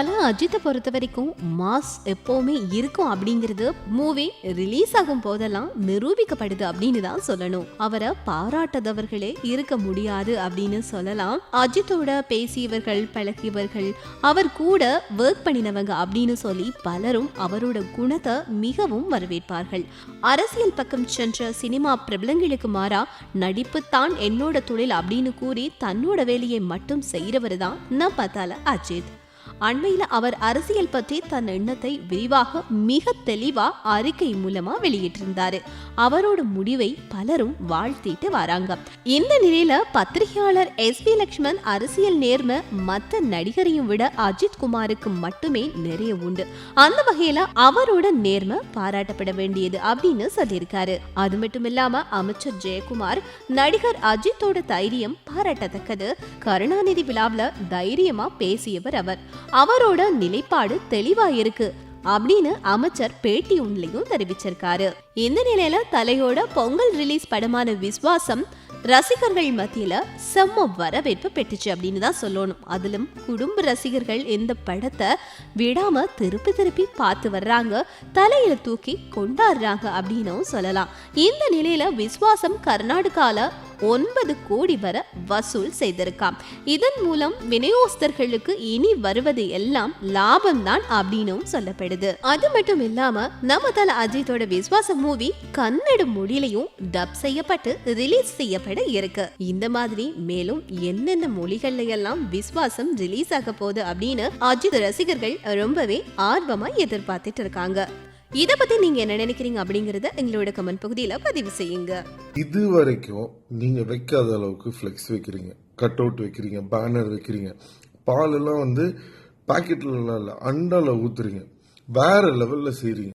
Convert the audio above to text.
அஜித்தை பொறுத்த வரைக்கும் மாஸ் எப்போவுமே இருக்கும் அப்படிங்கிறது மூவி ரிலீஸ் ஆகும் போதெல்லாம் நிரூபிக்கப்படுது அப்படின்னு தான் சொல்லணும். அவரை பாராட்டாதவர்களே இருக்க முடியாது அப்படின்னு சொல்லலாம். அஜித்தோட பேசியவர்கள் பழகியவர்கள் அவர் கூட ஒர்க் பண்ணினவங்க அப்படின்னு சொல்லி பலரும் அவரோட குணத்தை மிகவும் வரவேற்பார்கள். அரசியல் பக்கம் சென்ற சினிமா பிரபலங்களுக்கு மாறா நடிப்பு தான் என்னோட தொழில் அப்படின்னு கூறி தன்னோட வேலையை மட்டும் செய்யறவர் தான் நான் பார்த்தால அஜித். அண்மையில அவர் அரசியல் பற்றி தன் எண்ணத்தை விரிவாக மிக தெளிவா அறிக்கை மூலமா வெளியிட்டிருந்தாரு. அவரோட முடிவை பலரும் வாழ்த்திட்டு வராங்க. இந்த நிலையில பத்திரிகையாளர் எஸ் பி லக்ஷ்மண் அரசியல் நேர்மை மத்த நடிகரையும் விட அஜித் குமாருக்கு மட்டுமே நிறைய உண்டு. அந்த வகையில அவரோட நேர்மை பாராட்டப்பட வேண்டியது அப்படின்னு சொல்லியிருக்காரு. அது மட்டும் இல்லாம அமைச்சர் ஜெயக்குமார் நடிகர் அஜித்தோட தைரியம் பாராட்டத்தக்கது. கருணாநிதி விழாவுல தைரியமா பேசியவர் அவர். அவரோட நிலைப்பாடு தெளிவா இருக்கு அப்படின்னு அமைச்சர் பேட்டி ஒன்றிலையும் தெரிவிச்சிருக்காரு. இந்த நிலையில தலையோட பொங்கல் ரிலீஸ் படமான விஸ்வாசம் ரசிகர்கள் மத்தியில செம்ம வரவேற்பு பெற்றுச்சு அப்படின்னு தான் சொல்லணும். அதிலும் குடும்ப ரசிகர்கள் இந்த படத்தை விடாம திருப்பி திருப்பி பார்த்து வர்றாங்க. தலையில தூக்கி கொண்டாடுறாங்க அப்படின்னும் சொல்லலாம். இந்த நிலையில விஸ்வாசம் கர்நாடகால ஒன்பது கோடி வர வசூல் செய்திருக்காம். இதன் மூலம் விநியோகஸ்தர்களுக்கு இனி வருவது எல்லாம் லாபம் தான் அப்படின்னும் சொல்லப்படுது. அது மட்டும் இல்லாம நம்ம தல அஜித்தோட விஸ்வாச மூவி கன்னட மொழியிலையும் டப் செய்யப்பட்டு ரிலீஸ் செய்யப்பட இருக்கு. இந்த மாதிரி மேலும் என்னென்ன மொழிகள்ல எல்லாம் விஸ்வாசம் ரிலீஸ் ஆக போகுது அப்படின்னு அஜித் ரசிகர்கள் ரொம்பவே ஆர்வமா எதிர்பார்த்துட்டு இருக்காங்க. இதை பத்தி நீங்க என்ன நினைக்கிறீங்க அப்படிங்கறத எங்களோட கமெண்ட் பகுதியில பதிவு செய்யுங்க. இது வரைக்கும் நீங்க வைக்காத அளவுக்கு ஃப்ளெக்ஸ் வைக்கிறீங்க. கட் அவுட் வைக்கிறீங்க பேனர் வைக்கிறீங்க. பால் எல்லாம் வந்து பாக்கெட்ல இல்லை அண்டால ஊத்துறீங்க. வேற லெவல்ல செய்றீங்க.